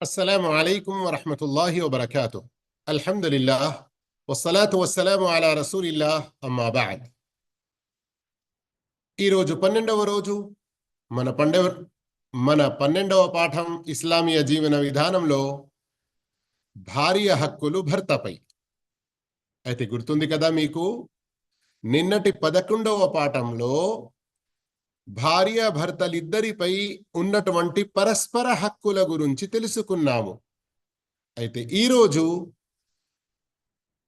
السلام عليكم ورحمة الله وبركاته الحمد لله والصلاة والسلام على رسول الله أما بعد ఈరోజు పన్నెండవ రోజు మన పండవ మన పన్నెండవ పాఠం ఇస్లామీయ జీవన విధానంలో భార్య హక్కులు భర్తపై అయితే గుర్తుంది కదా మీకు నిన్నటి పదకొండవ పాఠంలో భార్య భర్తలిద్దరిపై ఉన్నటువంటి పరస్పర హక్కుల గురించి తెలుసుకున్నాము. అయితే ఈరోజు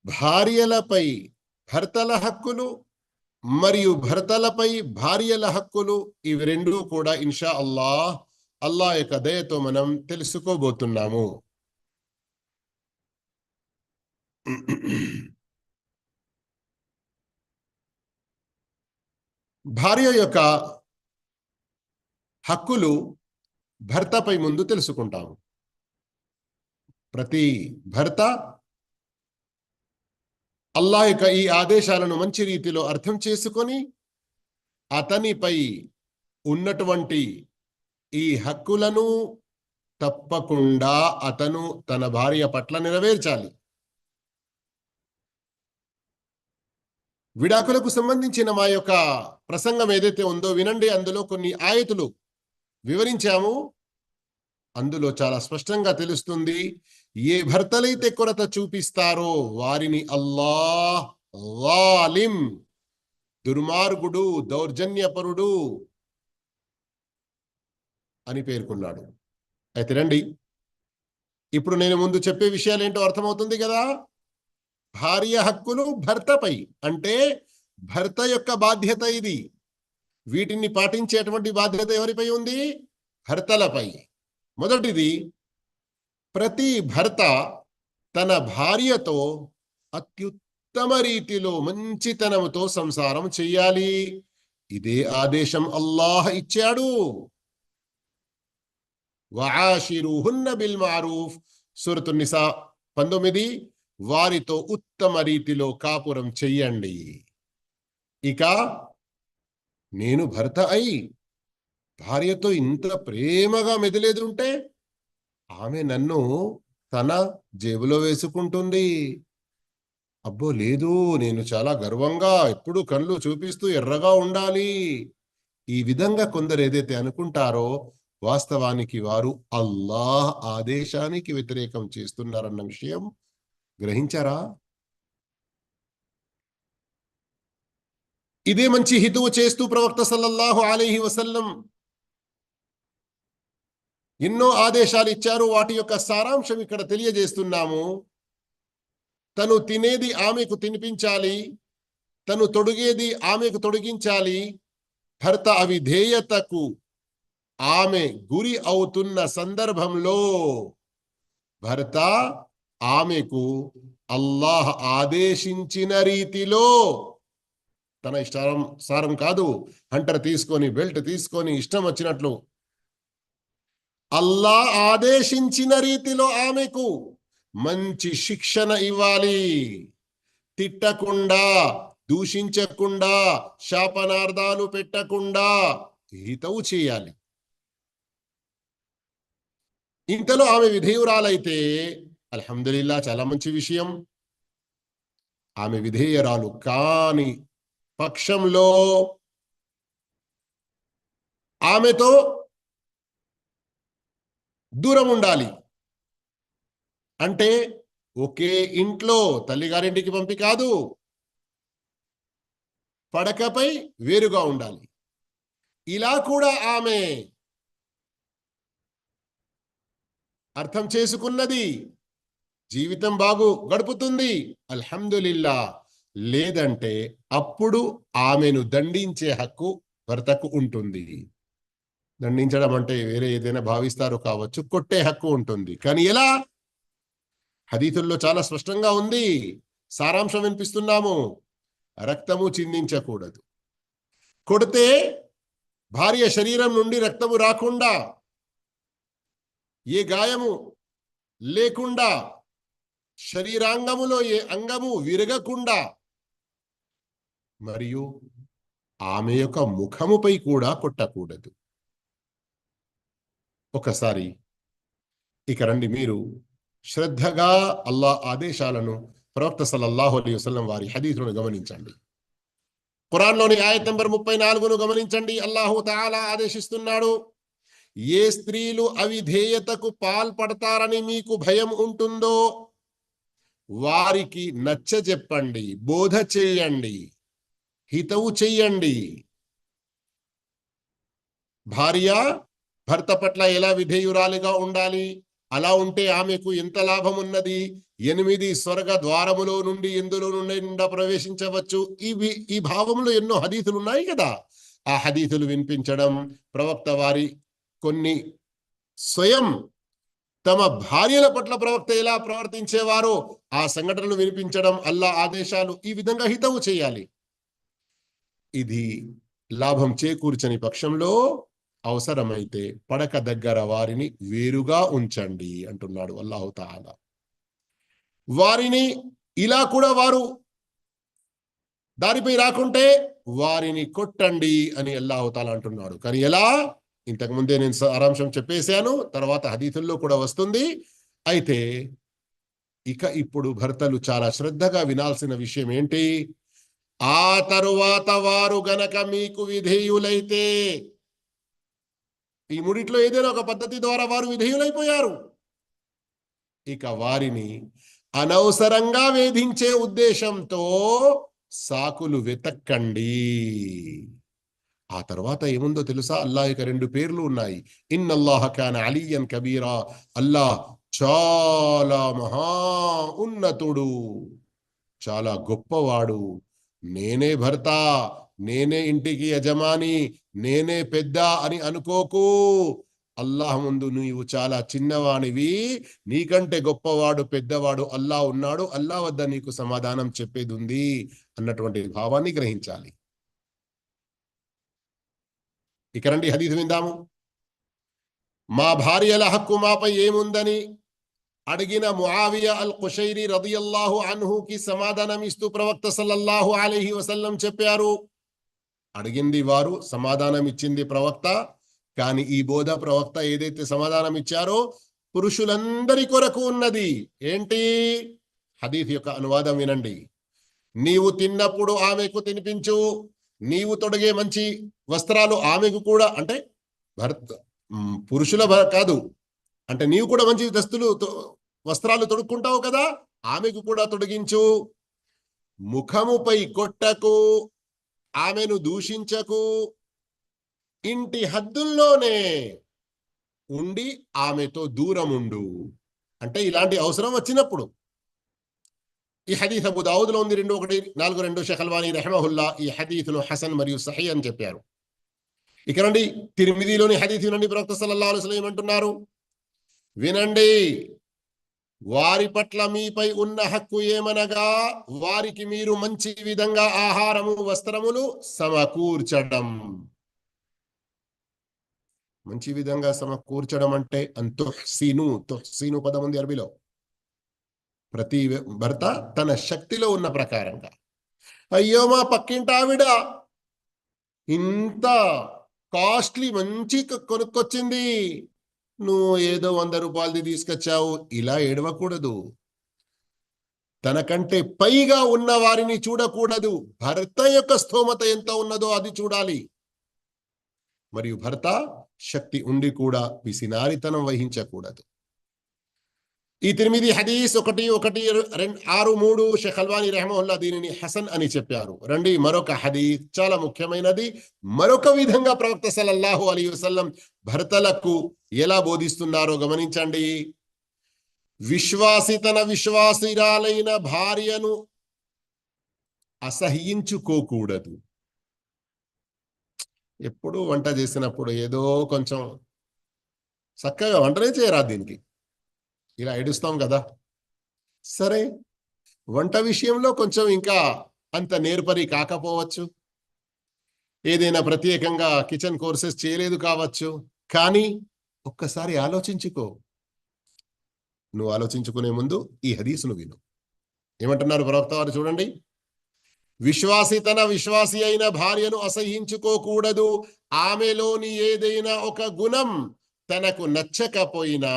భార్యలపై భర్తల హక్కులు మరియు భర్తలపై భార్యల హక్కులు ఇవి రెండూ కూడా ఇన్షా అల్లాహ్ అల్లా యొక్క దయతో మనం తెలుసుకోబోతున్నాము. భార్య యొక్క హక్కులు భర్తపై ముందు తెలుసుకుంటాము. ప్రతి భర్త అల్లా యొక్క ఈ ఆదేశాలను మంచి రీతిలో అర్థం చేసుకొని అతనిపై ఉన్నటువంటి ఈ హక్కులను తప్పకుండా అతను తన భార్య పట్ల నెరవేర్చాలి. విడాకులకు సంబంధించిన మా యొక్క ప్రసంగం ఏదైతే ఉందో వినండి అందులో కొన్ని ఆయతులు వివరించాము. అందులో చాలా స్పష్టంగా తెలుస్తుంది ఏ భర్తలైతే కొరత చూపిస్తారో వారిని అల్లాహ్ వాలిం దుర్మార్గుడు దౌర్జన్యపరుడు అని పేర్కొన్నాడు. అయితే రండి. ఇప్పుడు నేను ముందు చెప్పే విషయాలు ఏంటో అర్థమవుతుంది కదా? భార్య హక్కులు భర్తపై అంటే భర్త యొక్క బాధ్యత ఇది. వీటిని పాటించేటువంటి బాధ్యత ఎవరిపై ఉంది? భర్తలపై. మొదటిది ప్రతి భర్త తన భార్యతో అత్యుత్తమ రీతిలో మంచితనముతో సంసారం చెయ్యాలి. ఇదే ఆదేశం అల్లాహ్ ఇచ్చాడు. వఆషిరుహున్న బిల్ మారూఫ్. సూరతు నిసా పంతొమ్మిది వారితో ఉత్తమ రీతిలో కాపురం చెయ్యండి. ఇక నేను భర్త అయి భార్యతో ఇంత ప్రేమగా మెదిలేదుంటే ఆమె నన్ను తన జేబులో వేసుకుంటుంది. అబ్బో లేదు నేను చాలా గర్వంగా ఎప్పుడు కళ్ళు చూపిస్తూ ఎర్రగా ఉండాలి. ఈ విధంగా కొందరు ఏదైతే అనుకుంటారో వాస్తవానికి వారు అల్లాహ్ ఆదేశానికి వ్యతిరేకం చేస్తున్నారన్న విషయం గ్రహించారా? ఇదే మంచి హితువు చేస్తూ ప్రవక్త సల్లల్లాహు అలీహి వసల్లం ఎన్నో ఆదేశాలు ఇచ్చారు. వాటి యొక్క సారాంశం ఇక్కడ తెలియజేస్తున్నాము. తను తినేది ఆమెకు తినిపించాలి. తను తొడిగేది ఆమెకు తొడిగించాలి. భర్త అవిధేయతకు ఆమె గురి అవుతున్న సందర్భంలో భర్త ఆమెకు అల్లాహ్ ఆదేశించిన రీతిలో తన ఇష్టారం సారం కాదు. హంటర్ తీసుకొని బెల్ట్ తీసుకొని ఇష్టం వచ్చినట్లు. అల్లా ఆదేశించిన రీతిలో ఆమెకు మంచి శిక్షణ ఇవ్వాలి. తిట్టకుండా దూషించకుండా శాపనార్థాలు పెట్టకుండా హితవు చేయాలి. ఇంతలో ఆమె విధేయురాలైతే అల్హమ్దుల్లా చాలా మంచి విషయం. ఆమె విధేయరాలు కాని పక్షంలో ఆమెతో దూరం ఉండాలి. అంటే ఒకే ఇంట్లో తల్లిగారింటికి పంపి కాదు పడకపై వేరుగా ఉండాలి. ఇలా కూడా ఆమె అర్థం చేసుకున్నది. జీవితం బాగు గడుపుతుంది. అల్హమ్దులిల్లా. లేదంటే అప్పుడు ఆమెను దండించే హక్కు భర్తకు ఉంటుంది. దండించడం అంటే వేరే ఏదైనా భావిస్తారో కావచ్చు కొట్టే హక్కు ఉంటుంది. కానీ ఎలా? హదీతుల్లో చాలా స్పష్టంగా ఉంది. సారాంశం వినిపిస్తున్నాము. రక్తము చిందించకూడదు. కొడితే భార్య శరీరం నుండి రక్తము రాకుండా ఏ గాయము లేకుండా శరీరాంగములో ఏ అంగము విరగకుండా మరియు ఆమె యొక్క ముఖముపై కూడా కొట్టకూడదు. ఒకసారి ఇక రండి మీరు శ్రద్ధగా అల్లా ఆదేశాలను ప్రవక్త సల్లల్లాహు అలీ వసలం వారి హదీసులను గమనించండి. ఖురాన్లోని ఆయత్ నంబర్ ముప్పై నాలుగును గమనించండి. అల్లాహు తాలా ఆదేశిస్తున్నాడు ఏ స్త్రీలు అవిధేయతకు పాల్పడతారని మీకు భయం ఉంటుందో వారికి నచ్చ చెప్పండి బోధ చేయండి. హితవు చెయ్యండి. భార్య భర్త పట్ల ఎలా విధేయురాలిగా ఉండాలి? అలా ఉంటే ఆమెకు ఎంత లాభం ఉన్నది ఎనిమిది స్వర్గ ద్వారములో నుండి ఎందులో నుండి ప్రవేశించవచ్చు? ఇవి ఈ భావంలో ఎన్నో హదీతులు ఉన్నాయి కదా. ఆ హదీతులు వినిపించడం ప్రవక్త వారి కొన్ని స్వయం తమ భార్యల పట్ల ప్రవక్త ఎలా ప్రవర్తించేవారో ఆ సంఘటనలు వినిపించడం అల్లా ఆదేశాలు ఈ విధంగా హితవు చేయాలి ఇది లాభం చేకూర్చని పక్షంలో అవసరమైతే పడక దగ్గర వారిని వేరుగా ఉంచండి అంటున్నాడు అల్లాహుతాల వారిని ఇలా కూడా వారు దారిపై రాకుంటే వారిని కొట్టండి అని అల్లాహుతాల అంటున్నాడు. కానీ ఎలా? ఇంతకు ముందే నేను సారాంశం చెప్పేశాను తర్వాత హదీతుల్లో కూడా వస్తుంది. అయితే ఇక ఇప్పుడు భర్తలు చాలా శ్రద్ధగా వినాల్సిన విషయం ఏంటి? ఆ తరువాత వారు గనక మీకు విధేయులైతే ఈ మూడిట్లో ఏదైనా ఒక పద్ధతి ద్వారా వారు విధేయులైపోయారు. ఇక వారిని అనవసరంగా వేధించే ఉద్దేశంతో సాకులు వెతక్కండి. ఆ తర్వాత ఏముందో తెలుసా? అల్లా ఇక రెండు పేర్లు ఉన్నాయి. ఇన్నల్లాహ ఖాన్ అలియన్ కబీరా. అల్లాహ్ చాలా మహా ఉన్నతుడు. చాలా గొప్పవాడు. నేనే భర్త నేనే ఇంటికి యజమాని నేనే పెద్ద అని అనుకోకు. అల్లాహ్ ముందు నీవు చాలా చిన్నవానివి నీకంటే గొప్పవాడు పెద్దవాడు అల్లా ఉన్నాడు అల్లా వద్ద నీకు సమాధానం చెప్పేది ఉంది అన్నటువంటి భావాన్ని గ్రహించాలి. ఇక రండి హదీదు విందాము. మా భార్యల హక్కు మాపై ఏముందని? అడిగిన ముఆవియ అల్ కుషైరి రదియల్లాహు అన్హుకి సమాధానం ఇస్తూ ప్రవక్త సల్లల్లాహు అలైహి వసల్లం చెప్పారు. అడిగింది వారు సమాధానం ఇచ్చింది ప్రవక్త. కానీ ఈ బోధ ప్రవక్త ఏదైతే సమాధానం ఇచ్చారో పురుషులందరి కొరకు ఉన్నది. ఏంటి? హదీఫ్ యొక్క అనువాదం వినండి. నీవు తిన్నప్పుడు ఆమెకు తినిపించు నీవు తొడిగే మంచి వస్త్రాలు ఆమెకు కూడా అంటే భర్త పురుషుల కాదు అంటే నీవు కూడా మంచి దస్తులు వస్త్రాలు తొడుక్కుంటావు కదా ఆమెకు కూడా తొడిగించు. ముఖముపై కొట్టకు ఆమెను దూషించకు. ఇంటి హద్దుల్లోనే ఉండి ఆమెతో దూరం ఉండు అంటే ఇలాంటి అవసరం వచ్చినప్పుడు. ఈ హదీత్ అబు దావుద్లో ఉంది రెండు ఒకటి నాలుగు రెండు షెఖల్వాని రెహమహుల్లా ఈ హదీతును హసన్ మరియు సహీ అని చెప్పారు. ఇక రండి తిరిమిదిలోని హదీత్ వినండి ప్రవక్త సల్లల్లాహు అలైహి వసల్లం ఏమంటున్నారు? వినండి. వారి పట్ల మీపై ఉన్న హక్కు ఏమనగా వారికి మీరు మంచి విధంగా ఆహారము వస్త్రములు సమకూర్చడం. మంచి విధంగా సమకూర్చడం అంటే అంతుహ్సీను తుహ్సీను పదం ఉంది అరబిలో. ప్రతి భర్త తన శక్తిలో ఉన్న ప్రకారంగా. అయ్యో మా పక్కింటి ఆవిడ! ఇంత కాస్ట్లీ మంచి కొనుక్కొచ్చింది. నువ్వు ఏదో వంద రూపాయలది తీసుకొచ్చావు ఇలా ఏడవకూడదు. తనకంటే పైగా ఉన్న వారిని చూడకూడదు. భర్త యొక్క స్థోమత ఎంత ఉన్నదో అది చూడాలి. మరియు భర్త శక్తి ఉండి కూడా పిసినారితనం వహించకూడదు. ఈ తిరిమిది హదీస్ ఒకటి ఒకటి రెండు ఆరు మూడు షెఖల్వాని రెహమహుల్లా దీనిని హసన్ అని చెప్పారు. రండి మరొక హదీస్ చాలా ముఖ్యమైనది. మరొక విధంగా ప్రవక్త సలల్లాహు అలీ వసల్లం భర్తలకు ఎలా బోధిస్తున్నారో గమనించండి. విశ్వాసి తన విశ్వాసిరాలైన భార్యను అసహ్యించుకోకూడదు. ఎప్పుడు వంట చేసినప్పుడు ఏదో కొంచెం చక్కగా వంటనే చేయరా దీనికి. ఇలా ఏడుస్తాం కదా. సరే వంట విషయంలో కొంచెం ఇంకా అంత నేర్పరి కాకపోవచ్చు. ఏదైనా ప్రత్యేకంగా కిచెన్ కోర్సెస్ చేయలేదు కావచ్చు. కానీ ఒక్కసారి ఆలోచించుకో. నువ్వు ఆలోచించుకునే ముందు ఈ హదీసును విను. ఏమంటున్నారు ప్రవక్త వారు చూడండి. విశ్వాసి తన విశ్వాసి అయిన భార్యను అసహించుకోకూడదు. ఆమెలోని ఏదైనా ఒక గుణం తనకు నచ్చకపోయినా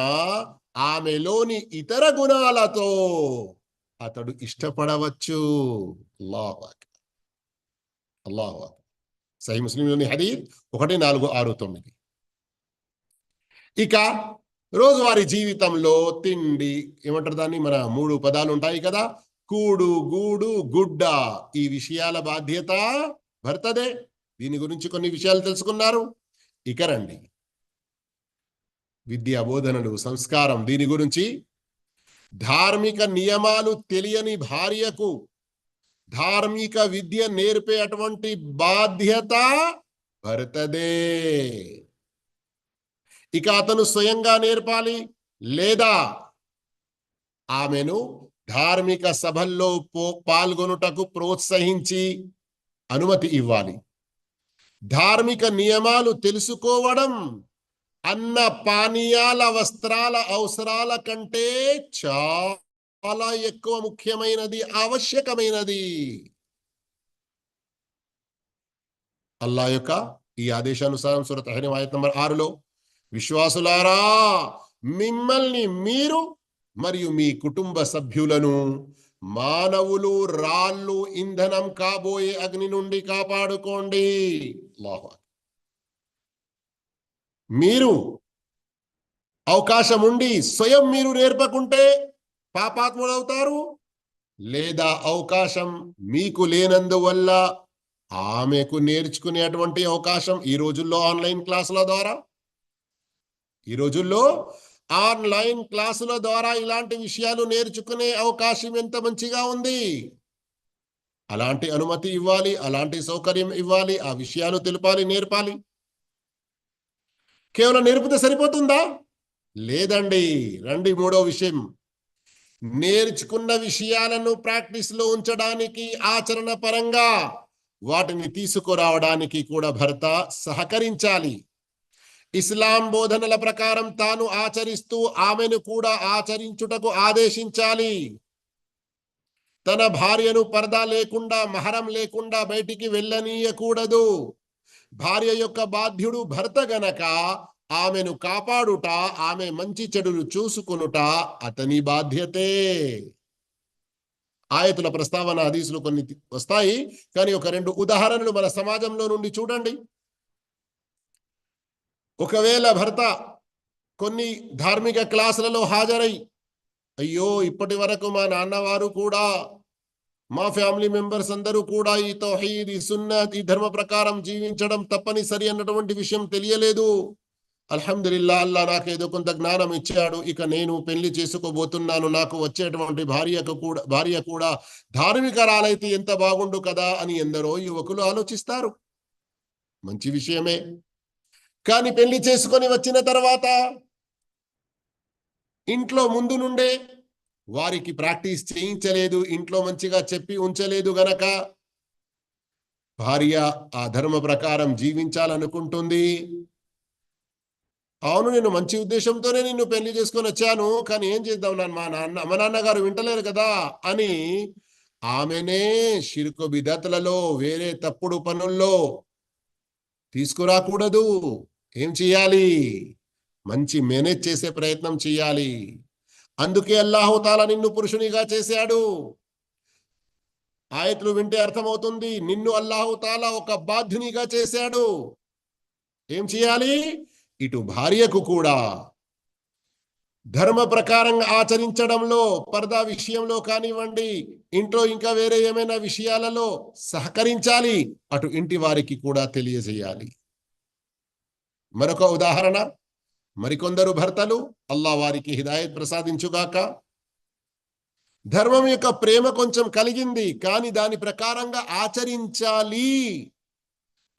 ఆమెలోని ఇతర గుణాలతో అతడు ఇష్టపడవచ్చు. అల్లాహు అల్లాహు సహీ ముస్లింలోని హదీద్ ఒకటి నాలుగు ఆరు తొమ్మిది. ఇక రోజువారీ జీవితంలో తిండి ఏమంటారు దాన్ని? మన మూడు పదాలు ఉంటాయి కదా. కూడు గూడు గుడ్డ. ఈ విషయాల బాధ్యత భర్తదే. దీని గురించి కొన్ని విషయాలు తెలుసుకున్నారు. ఇక రండి. విద్యా బోధనలు సంస్కారం. దీని గురించి ధార్మిక నియమాలు తెలియని భార్యకు ధార్మిక విద్య నేర్పే అటువంటి బాధ్యత భర్తదే. ఇక అతను స్వయంగా నేర్పాలి లేదా ఆమెను ధార్మిక సభల్లో పాల్గొనుటకు ప్రోత్సహించి అనుమతి ఇవ్వాలి. ధార్మిక నియమాలు తెలుసుకోవడం అన్న పానీయాల వస్త్రాల అవసరాల కంటే చాలా ఎక్కువ ముఖ్యమైనది ఆవశ్యకమైనది. అల్లా యొక్క ఈ ఆదేశానుసారం సురత్ అహ్రీం ఆయత్ నంబర్ ఆరులో విశ్వాసులారా మిమ్మల్ని మీరు మరియు మీ కుటుంబ సభ్యులను మానవులు రాళ్ళు ఇంధనం కాబోయే అగ్ని నుండి కాపాడుకోండి. అల్లాహు మీరు అవకాశం ఉండి స్వయం మీరు నేర్పకుంటే పాపాత్ములవుతారు లేదా అవకాశం మీకు లేనందువల్ల ఆమెకు నేర్చుకునేటువంటి అవకాశం ఈ రోజుల్లో ఆన్లైన్ క్లాసుల ద్వారా? ఈ రోజుల్లో ఆన్లైన్ క్లాసుల ద్వారా ఇలాంటి విషయాలు నేర్చుకునే అవకాశం ఎంత మంచిగా ఉంది? అలాంటి అనుమతి ఇవ్వాలి అలాంటి సౌకర్యం ఇవ్వాలి ఆ విషయాలు తెలుపాలి నేర్పాలి. కేవలం నేర్పితే సరిపోతుందా? లేదండి. రండి మూడో విషయం. నేర్చుకున్న విషయాలను ప్రాక్టీస్లో ఉంచడానికి ఆచరణ పరంగా వాటిని తీసుకురావడానికి కూడా భర్త సహకరించాలి. ఇస్లాం బోధనల ప్రకారం తాను ఆచరిస్తూ ఆమెను కూడా ఆచరించుటకు ఆదేశించాలి. తన భార్యను పరదా లేకుండా మహరం లేకుండా బయటికి వెళ్ళనీయకూడదు. భార్య యొక్క బాధ్యుడు భర్త గనక ఆమెను కాపాడుట ఆమె మంచి చెడులు చూసుకొనుట అతని బాధ్యతే. ఆయతుల ప్రస్తావన హదీసులు కొన్ని వస్తాయి. కానీ ఒక రెండు ఉదాహరణలు మన సమాజంలో నుండి చూడండి. ఒకవేళ భర్త కొన్ని ధార్మిక క్లాసులలో హాజరై అయ్యో ఇప్పటి వరకు మా నాన్నవారు కూడా మా ఫ్యామిలీ మెంబర్స్ అందరూ కూడా ఈ తౌహీద్ ఈ సున్నత్ ఈ ధర్మ ప్రకారం జీవించడం తప్పనిసరి అన్నటువంటి విషయం తెలియలేదు. అల్హమ్దుల్లా అల్లా నాకు ఏదో కొంత జ్ఞానం ఇచ్చాడు. ఇక నేను పెళ్ళి చేసుకోబోతున్నాను. నాకు వచ్చేటువంటి భార్యకు కూడా భార్య కూడా ధార్మికరాలైతే ఎంత బాగుండు కదా అని ఎందరో యువకులు ఆలోచిస్తారు. మంచి విషయమే. కానీ పెళ్ళి చేసుకొని వచ్చిన తర్వాత ఇంట్లో ముందు నుండే వారికి ప్రాక్టీస్ చేయించలేదు ఇంట్లో మంచిగా చెప్పి ఉంచలేదు గనక భార్య ఆ ధర్మ ప్రకారం జీవించాలనుకుంటుంది. అవును నేను మంచి ఉద్దేశంతోనే నిన్ను పెళ్ళి చేసుకొని వచ్చాను కానీ ఏం చేద్దాం నాన్న? మా నాన్న మా నాన్నగారు వింటలేరు కదా అని ఆమెనే షిరుకు బిదతలలో వేరే తప్పుడు పనుల్లో తీసుకురాకూడదు. ఏం చేయాలి? మంచి మేనేజ్ చేసే ప్రయత్నం చేయాలి. అందుకే అల్లాహుతాల నిన్ను పురుషునిగా చేశాడు. ఆయతులు వింటే అర్థమవుతుంది నిన్ను అల్లాహుతాల ఒక బాధ్యునిగా చేశాడు. ఏం చేయాలి? ఇటు భార్యకు కూడా. ధర్మ ప్రకారంగా ఆచరించడంలో పరదా విషయంలో కానివ్వండి ఇంట్లో ఇంకా వేరే ఏమైనా విషయాలలో సహకరించాలి అటు ఇంటి వారికి కూడా తెలియజేయాలి. మరొక ఉదాహరణ మరికొందరు భర్తలు అల్లా వారికి హిదాయత్ ప్రసాదించుగాక. ధర్మం యొక్క ప్రేమ కొంచెం కలిగింది కానీ దాని ప్రకారంగా ఆచరించాలి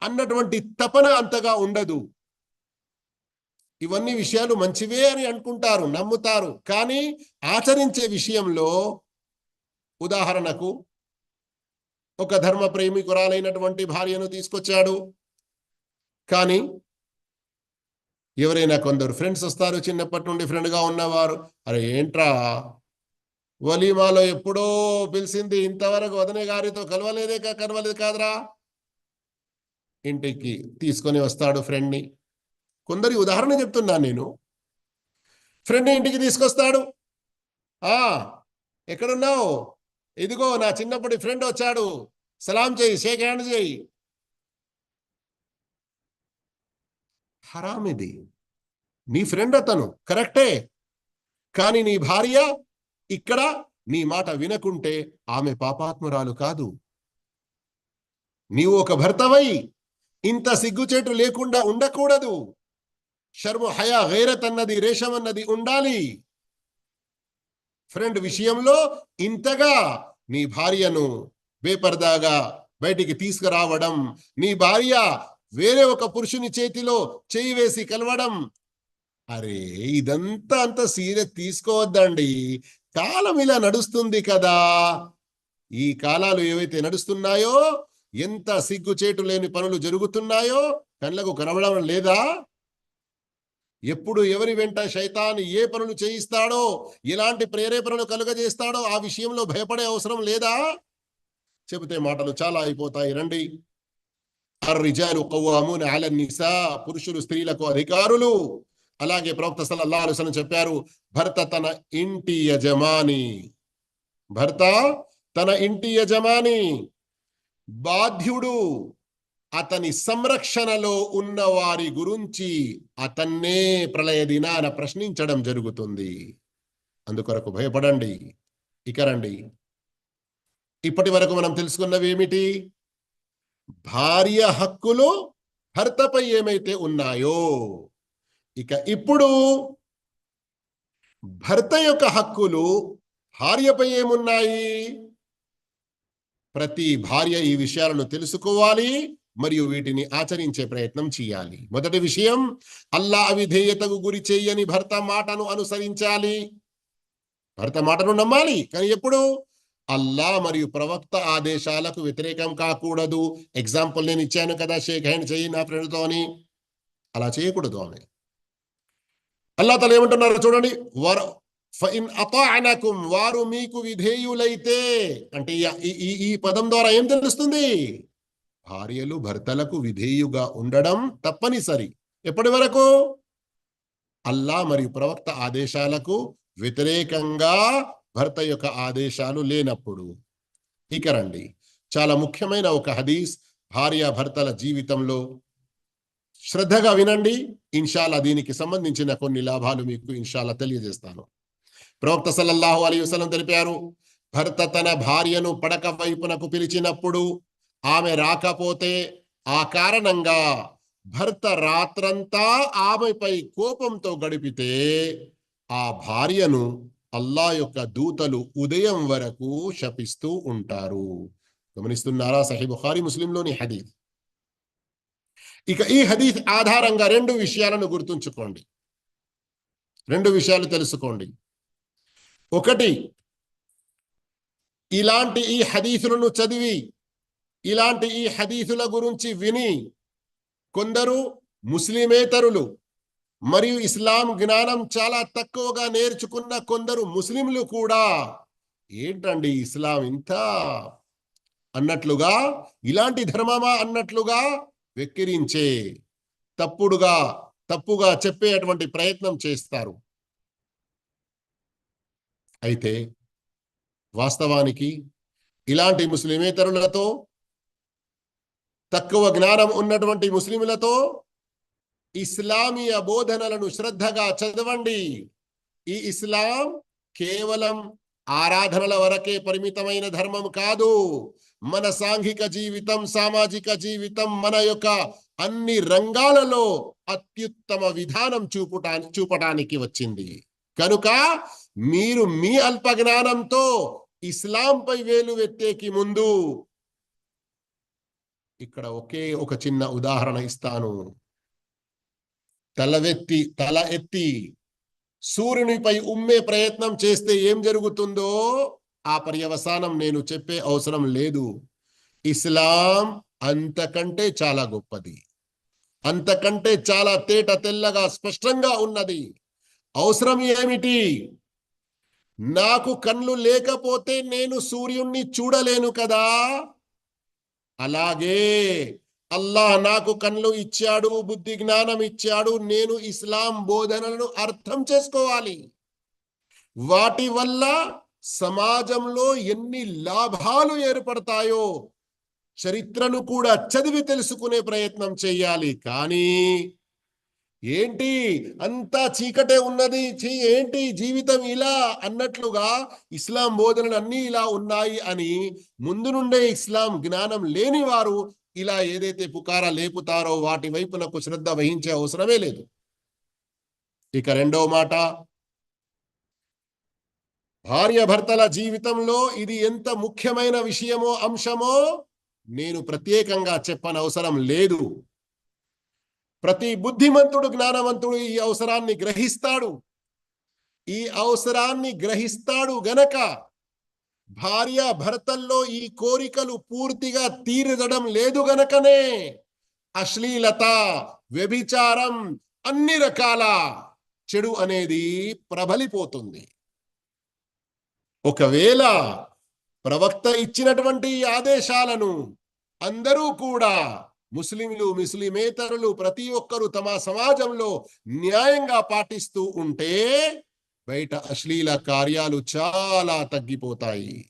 అన్నటువంటి తపన అంతగా ఉండదు. ఇవన్నీ విషయాలు మంచివే అని అనుకుంటారు నమ్ముతారు కానీ ఆచరించే విషయంలో ఉదాహరణకు ఒక ధర్మ ప్రేమికురాలైనటువంటి భార్యను తీసుకొచ్చాడు. కానీ ఎవరైనా కొందరు ఫ్రెండ్స్ వస్తారు చిన్నప్పటి నుండి ఫ్రెండ్గా ఉన్నవారు. అరే ఏంట్రా? వలీమాలో ఎప్పుడో పిలిచింది ఇంతవరకు వదనే గారితో కలవలేదే కలవలేదు కాదురా? ఇంటికి తీసుకొని వస్తాడు ఫ్రెండ్ని కొందరి ఉదాహరణ చెప్తున్నాను నేను. ఫ్రెండ్ ఇంటికి తీసుకొస్తాడు. ఆ ఎక్కడున్నావు? ఇదిగో నా చిన్నప్పటి ఫ్రెండ్ వచ్చాడు. సలాం చేయి షేక్ హ్యాండ్ చేయి. హరామ్ ఇది నీ ఫ్రెండ్ అతను కరెక్టే. కానీ నీ భార్య ఇక్కడ నీ మాట వినకుంటే ఆమె పాపాత్మురాలు కాదు. నీవు ఒక భర్తవై ఇంత సిగ్గుచేటు లేకుండా ఉండకూడదు. షర్ము హయా గైరత్ అన్నది రేషం అన్నది ఉండాలి. ఫ్రెండ్ విషయంలో ఇంతగా నీ భార్యను బేపర్దాగా బయటికి తీసుకురావడం నీ భార్య వేరే ఒక పురుషుని చేతిలో చేయి వేసి కలవడం. అరే ఇదంతా అంత సీరియస్ తీసుకోవద్దండి. కాలం ఇలా నడుస్తుంది కదా. ఈ కాలాలు ఏవైతే నడుస్తున్నాయో ఎంత సిగ్గుచేటు లేని పనులు జరుగుతున్నాయో కళ్ళకు కనబడడం లేదా? ఎప్పుడు ఎవరి వెంట శైతాన్ ఏ పనులు చేయిస్తాడో ఎలాంటి ప్రేరేపణలు కలుగజేస్తాడో ఆ విషయంలో భయపడే అవసరం లేదా? చెబితే మాటలు చాలా అయిపోతాయి. రండి. అర్రిజాలు కవ్వామున అల నిసా పురుషులు స్త్రీలకు అధికారులు. అలాగే ప్రవక్త సల్లల్లాహు అలైహి వసల్లం చెప్పారు భర్త తన ఇంటి యజమాని భర్త తన ఇంటి యజమాని బాధ్యుడు అతని సంరక్షణలో ఉన్న వారి గురించి అతన్నే ప్రళయ దినాన ప్రశ్నించడం జరుగుతుంది. అందుకొరకు భయపడండి ఇక రండి ఇప్పటి వరకు మనం తెలుసుకున్నవి ఏమిటి? భార్య హక్కులు భర్తపై ఏమైతే ఉన్నాయో ఇక ఇప్పుడు భర్త యొక్క హక్కులు భార్యపై ఏమున్నాయి? ప్రతి భార్య ఈ విషయాలను తెలుసుకోవాలి మరియు వీటిని ఆచరించే ప్రయత్నం చేయాలి. మొదటి విషయం అల్లా అవిధేయతకు గురి చేయని భర్త మాటను అనుసరించాలి. భర్త మాటను నమ్మాలి కానీ ఎప్పుడు? అల్లా మరియు ప్రవక్త ఆదేశాలకు వ్యతిరేకం కాకూడదు. ఎగ్జాంపుల్ నేను ఇచ్చాను కదా షేక్ హ్యాండ్ చెయ్యి నా ఫ్రెండ్తో అని. అలా చేయకూడదు ఆమె. అల్లా తల ఏమంటున్నారు చూడండి. వర వారు మీకు విధేయులైతే అంటే ఈ- ఈ ఈ పదం ద్వారా ఏం తెలుస్తుంది? భార్యలు భర్తలకు విధేయుగా ఉండడం తప్పనిసరి. ఎప్పటి వరకు? అల్లా మరియు ప్రవక్త ఆదేశాలకు వ్యతిరేకంగా భర్త యొక్క ఆదేశాలు లేనప్పుడు. ఇక రండి. చాలా ముఖ్యమైన ఒక హదీస్ భార్య భర్తల జీవితంలో. శ్రద్ధగా వినండి. ఇన్షాల్లా దీనికి సంబంధించిన కొన్ని లాభాలు మీకు ఇన్షాల్లా తెలియజేస్తాను. ప్రవక్త సల్లల్లాహు అలీ వసలం తెలిపారు భర్త తన భార్యను పడక వైపునకు పిలిచినప్పుడు ఆమె రాకపోతే ఆ కారణంగా భర్త రాత్రంతా ఆమెపై కోపంతో గడిపితే ఆ భార్యను అల్లా యొక్క దూతలు ఉదయం వరకు శపిస్తూ ఉంటారు. గమనిస్తున్నారా? సహీ బుఖారి ముస్లింలోని హదీఫ్ ఇక ఈ హదీఫ్ ఆధారంగా రెండు విషయాలను గుర్తుంచుకోండి. రెండు విషయాలు తెలుసుకోండి. ఒకటి ఇలాంటి ఈ హదీసులను చదివి ఇలాంటి ఈ హదీసుల గురించి విని కొందరు ముస్లిమేతరులు మరియు ఇస్లాం జ్ఞానం చాలా తక్కువగా నేర్చుకున్న కొందరు ముస్లింలు కూడా. ఏంటండి ఇస్లాం ఇంత? అన్నట్లుగా? ఇలాంటి ధర్మమా అన్నట్లుగా? వెక్కిరించే తప్పుడుగా తప్పుగా చెప్పేటువంటి ప్రయత్నం చేస్తారు. అయితే వాస్తవానికి ఇలాంటి ముస్లిమేతరులతో తక్కువ జ్ఞానం ఉన్నటువంటి ముస్లింలతో ఇస్లామీయ బోధనలను శ్రద్ధగా చదవండి. ఈ ఇస్లాం కేవలం ఆరాధనల వరకే పరిమితమైన ధర్మం కాదు. మన సాంఘిక జీవితం సామాజిక జీవితం మన యొక్క అన్ని రంగాలలో అత్యుత్తమ విధానం చూపుటా చూపటానికి వచ్చింది. కనుక మీరు మీ అల్ప జ్ఞానంతో ఇస్లాంపై వేలు వెత్తేకి ముందు ఇక్కడ ఒకే ఒక చిన్న ఉదాహరణ ఇస్తాను. తలవెత్తి తల ఎత్తి సూర్యునిపై ఉమ్మే ప్రయత్నం చేస్తే ఏం జరుగుతుందో ఆ పర్యవసానం నేను చెప్పే అవసరం లేదు. ఇస్లాం అంతకంటే చాలా గొప్పది. అంతకంటే చాలా తేట తెల్లగా స్పష్టంగా ఉన్నది. అవసరం ఏమిటి? నాకు కళ్ళు లేకపోతే నేను సూర్యుణ్ణి చూడలేను కదా? అలాగే అల్లాహ్ నాకు కళ్ళు ఇచ్చాడు బుద్ధి జ్ఞానం ఇచ్చాడు నేను ఇస్లాం బోధనలను అర్థం చేసుకోవాలి. వాటి వల్ల సమాజంలో ఎన్ని లాభాలు ఏర్పడతాయో చరిత్రను కూడా చదివి తెలుసుకునే ప్రయత్నం చేయాలి. కానీ ఏంటి అంతా చీకటే ఉన్నది? చీ- ఏంటి జీవితం ఇలా అన్నట్లుగా ఇస్లాం బోధనలు అన్నీ ఇలా ఉన్నాయి అని ముందు నుండే ఇస్లాం జ్ఞానం లేని వారు ఇలా ఏదైతే పుకారా లేపుతారో వాటి వైపునకు శ్రద్ధ వహించే అవసరమే లేదు. ఇక రెండవ మాట భార్యభర్తల జీవితంలో ఇది ఎంత ముఖ్యమైన విషయమో అంశమో నేను ప్రత్యేకంగా చెప్పనవసరం లేదు. ప్రతి బుద్ధిమంతుడు జ్ఞానవంతుడు ఈ అవసరాన్ని గ్రహిస్తాడు. ఈ అవసరాన్ని గ్రహిస్తాడు గనక భార్య భర్తల్లో ఈ కోరికలు పూర్తిగా తీరదడం లేదు గనకనే. అశ్లీలత వ్యభిచారం అన్ని రకాల చెడు అనేది ప్రబలిపోతుంది. ఒకవేళ ప్రవక్త ఇచ్చినటువంటి ఆదేశాలను అందరూ కూడా ముస్లింలు ముస్లిమేతరులు ప్రతి ఒక్కరూ తమ సమాజంలో న్యాయంగా పాటిస్తూ ఉంటే బయట అశ్లీల కార్యాలు చాలా తగ్గిపోతాయి.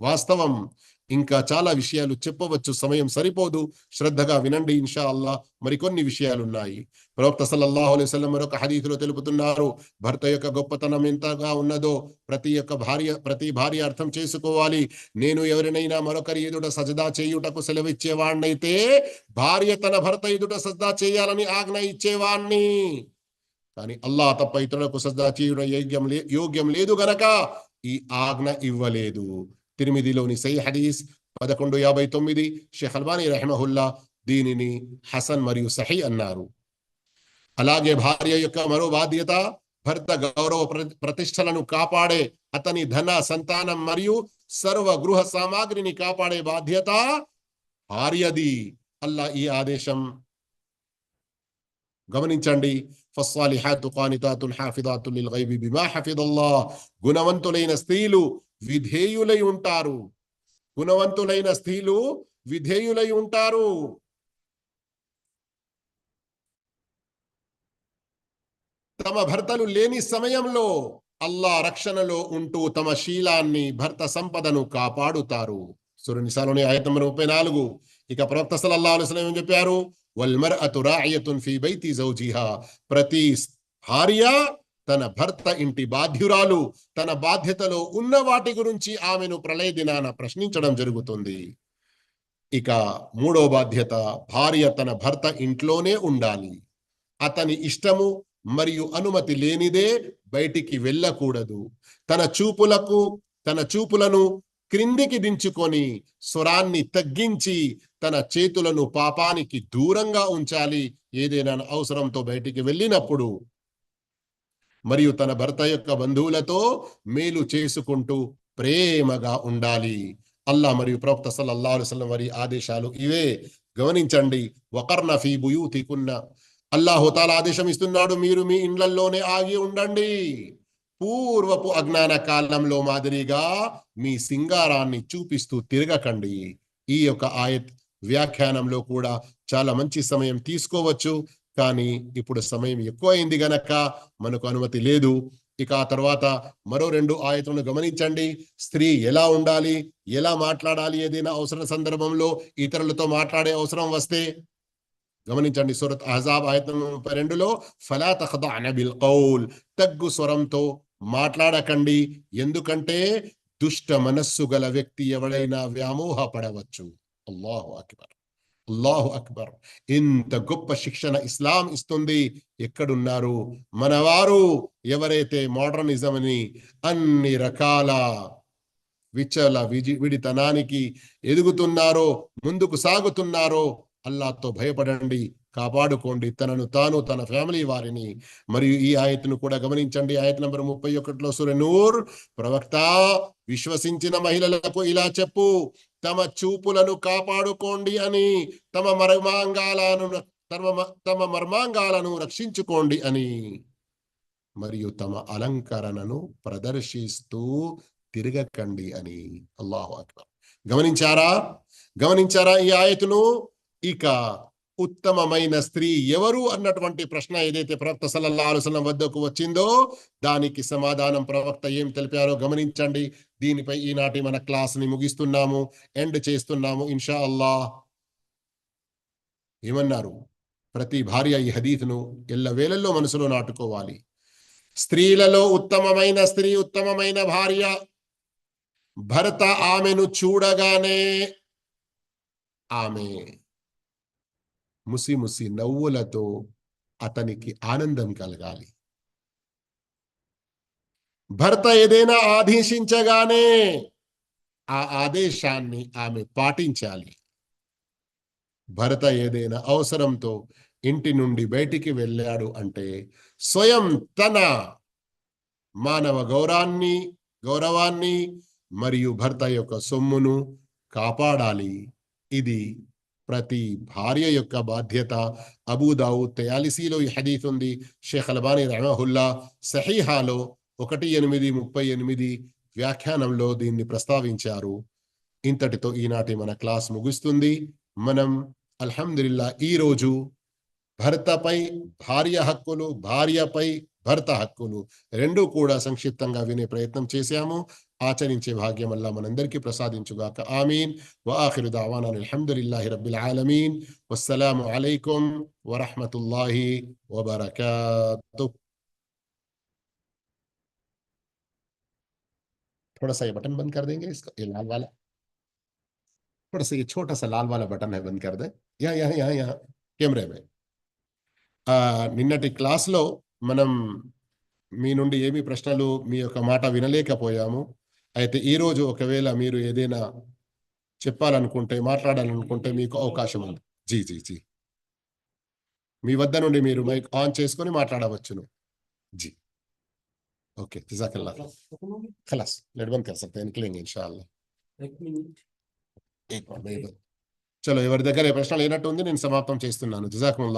వాస్తవం ఇంకా చాలా విషయాలు చెప్పవచ్చు సమయం సరిపోదు. శ్రద్ధగా వినండి ఇన్షా అల్లా మరికొన్ని విషయాలు ఉన్నాయి ప్రవక్త సల్లల్లాహు అలైహి వసల్లం మరొక హదీసులో తెలుపుతున్నారు భర్త యొక్క గొప్పతనం ఎంతగా ఉన్నదో ప్రతి ఒక్క భార్య ప్రతి భార్య అర్థం చేసుకోవాలి. నేను ఎవరినైనా మరొకరి ఎదుట సజదా చేయుటకు సెలవిచ్చేవాణ్ణైతే భార్య తన భర్త ఎదుట సజదా చేయాలని ఆజ్ఞ ఇచ్చేవాణ్ణి. కానీ అల్లా తప్ప ఇతరులకు సజ్దా చేయడం యోగ్యం లే యోగ్యం లేదు గనక ఈ ఆజ్ఞ ఇవ్వలేదు. తిరిమిదిలోని సై హదీస్ పదకొండు యాభై తొమ్మిది షేఖ్ అల్బానీ రెహమహుల్లా దీనిని హసన్ మరియు సహీ అన్నారు. అలాగే భార్య యొక్క మరో బాధ్యత భర్త గౌరవ ప్రతిష్టలను కాపాడే అతని ధన సంతానం మరియు సర్వ గృహ సామాగ్రిని కాపాడే బాధ్యత భార్యది. అల్లా ఈ ఆదేశం గమనించండి. ఫస్సాలిహాతు ఖానితాతున్ హాఫిదాతున్ లిల్ గైబి బిమా హఫిదల్లాహ్ గుణవంతులైన స్త్రీలు విధేయులై ఉంటారు. గుణవంతులైన స్త్రీలు విధేయులై ఉంటారు. తమ భర్తలు లేని సమయంలో అల్లా రక్షణలో ఉంటూ తమ శీలాన్ని భర్త సంపదను కాపాడుతారు. సురనిసాలోని ఆయతం ముప్పై నాలుగు. ఇక ప్రవక్త సల్లల్లాహు ఏం చెప్పారు? వల్మర్అతు రాయతున్ ఫీ బైతి జౌజిహా ప్రతి భార్య తన భర్త ఇంటి బాధ్యురాలు. తన బాధ్యతలో ఉన్న వాటి గురించి ఆమెను ప్రళయ దినాన ప్రశ్నించడం జరుగుతుంది. ఇక మూడో బాధ్యత భార్య తన భర్త ఇంట్లోనే ఉండాలి. అతని ఇష్టము మరియు అనుమతి లేనిదే బయటికి వెళ్ళకూడదు. తన చూపులకు తన చూపులను క్రిందికి దించుకొని స్వరాన్ని తగ్గించి తన చేతులను పాపానికి దూరంగా ఉంచాలి ఏదైనా అవసరంతో బయటికి వెళ్ళినప్పుడు. మరియు తన భర్త యొక్క బంధువులతో మేలు చేసుకుంటూ ప్రేమగా ఉండాలి. అల్లా మరియు ప్రవక్త సల్లల్లా అలైహి వారి ఆదేశాలు ఇవే. గమనించండి వకర్న ఫీ బుయూ తీకున్న తాలా ఆదేశం ఇస్తున్నాడు మీరు మీ ఇండ్లల్లోనే ఆగి ఉండండి. పూర్వపు అజ్ఞాన కాలంలో మాదిరిగా మీ సింగారాన్ని చూపిస్తూ తిరగకండి. ఈ యొక్క ఆయత్ వ్యాఖ్యానంలో కూడా చాలా మంచి సమయం తీసుకోవచ్చు. కానీ ఇప్పుడు సమయం ఎక్కువైంది గనక మనకు అనుమతి లేదు. ఇక ఆ తర్వాత మరో రెండు ఆయతలను గమనించండి. స్త్రీ ఎలా ఉండాలి? ఎలా మాట్లాడాలి? ఏదైనా అవసర సందర్భంలో ఇతరులతో మాట్లాడే అవసరం వస్తే గమనించండి. సూరత్ అహజాబ్ ఆయతం ముప్పై రెండులో ఫలా తఖదఅన బిల్ కౌల్ తగ్గు స్వరంతో మాట్లాడకండి. ఎందుకంటే దుష్ట మనస్సు గల వ్యక్తి ఎవడైనా వ్యామోహపడవచ్చు. అల్లాహు అక్బర్. అల్లాహు అక్బర్. ఇంత గొప్ప శిక్షణ ఇస్లాం ఇస్తుంది. ఎక్కడున్నారు? మనవారు ఎవరైతే మోడర్నిజం అని అన్ని రకాల విచల విజి విడితనానికి ఎదుగుతున్నారో ముందుకు సాగుతున్నారో అల్లాతో భయపడండి. కాపాడుకోండి. తనను తాను తన ఫ్యామిలీ వారిని. మరియు ఈ ఆయతను కూడా గమనించండి. ఆయత నంబర్ ముప్పై ఒకటిలో సురనూర్ ప్రవక్త విశ్వసించిన మహిళలకు ఇలా చెప్పు తమ చూపులను కాపాడుకోండి అని తమ మర్మాంగాలను తమ తమ మర్మాంగాలను రక్షించుకోండి అని. మరియు తమ అలంకరణను ప్రదర్శిస్తూ తిరగకండి అని. అల్లాహు అక్బర్. గమనించారా? గమనించారా ఈ ఆయతును? ఇక ఉత్తమమైన స్త్రీ ఎవరు అన్నటువంటి ప్రశ్న ఏదైతే ప్రవక్త సల్లల్లా అలైహి వద్దకు వచ్చిందో దానికి సమాధానం ప్రవక్త ఏం తెలిపారో గమనించండి. దీనిపై ఈనాటి మన క్లాస్ని ముగిస్తున్నాము. ఎండ్ చేస్తున్నాము. ఇన్షా అల్లా ఏమన్నారు? ప్రతి భార్య ఈ హదీత్ను ఎల్లవేళల్లో మనసులో నాటుకోవాలి. స్త్రీలలో ఉత్తమమైన స్త్రీ ఉత్తమమైన భార్య భర్త ఆమెను చూడగానే ఆమె ముసి ముసి నవ్వులతో అతనికి ఆనందం కలగాలి. భర్త ఏదైనా ఆదేశించగానే ఆ ఆదేశాన్ని ఆమె పాటించాలి. భర్త ఏదైనా అవసరంతో ఇంటి నుండి బయటికి వెళ్ళాడు అంటే స్వయం తన మానవ గౌరవాన్ని గౌరవాన్ని మరియు భర్త యొక్క సొమ్మును కాపాడాలి. ఇది ప్రతి భార్య యొక్క బాధ్యత అబూదావు తయాలిసీలో ఈ హదీత్ ఉంది. షేఖ్ అల్బానీ రహమహుల్లా సహీహాలో ఒకటి ఎనిమిది ముప్పై ఎనిమిది వ్యాఖ్యానంలో దీన్ని ప్రస్తావించారు. ఇంతటితో ఈనాటి మన క్లాస్ ముగుస్తుంది. మనం అల్హమ్దుల్లా ఈ రోజు భర్తపై భార్య హక్కులు భార్యపై భర్త హక్కును రెండూ కూడా సంక్షిప్తంగా వినే ప్రయత్నం చేశాము ఆచరించే భాగ్యం అల్లా మనందరికీ ప్రసాదించుగాక ఆమీన్ వాఖిరు దావానా అల్హమ్దులిల్లాహి రబ్బిల్ ఆలమీన్ వస్సలాము అలైకుం వరహ్మతుల్లాహి వబరకాతు थोड़ा सा ये बटन बंद कर देंगे इसका ये लाल वाला थोड़ा सा ये छोटा सा लाल वाला बटन है बंद कर दे यहाँ यहाँ यहाँ यहाँ कैमरे में నిన్నటి క్లాస్లో మనం మీ నుండి ఏమి ప్రశ్నలు మీ యొక్క మాట వినలేకపోయాము. అయితే ఈరోజు ఒకవేళ మీరు ఏదైనా చెప్పాలనుకుంటే మాట్లాడాలనుకుంటే మీకు అవకాశం ఉంది. G G G. మీ వద్ద నుండి మీరు మైక్ ఆన్ చేసుకొని మాట్లాడవచ్చును. జీ. ఓకే జజాకల్లా. ఖలాస్ లెట్ బంద్ కర్ చలో ఎవరి దగ్గర ప్రశ్నలు లేనట్టు ఉంది నేను సమాప్తం చేస్తున్నాను. జజాకుల్లా.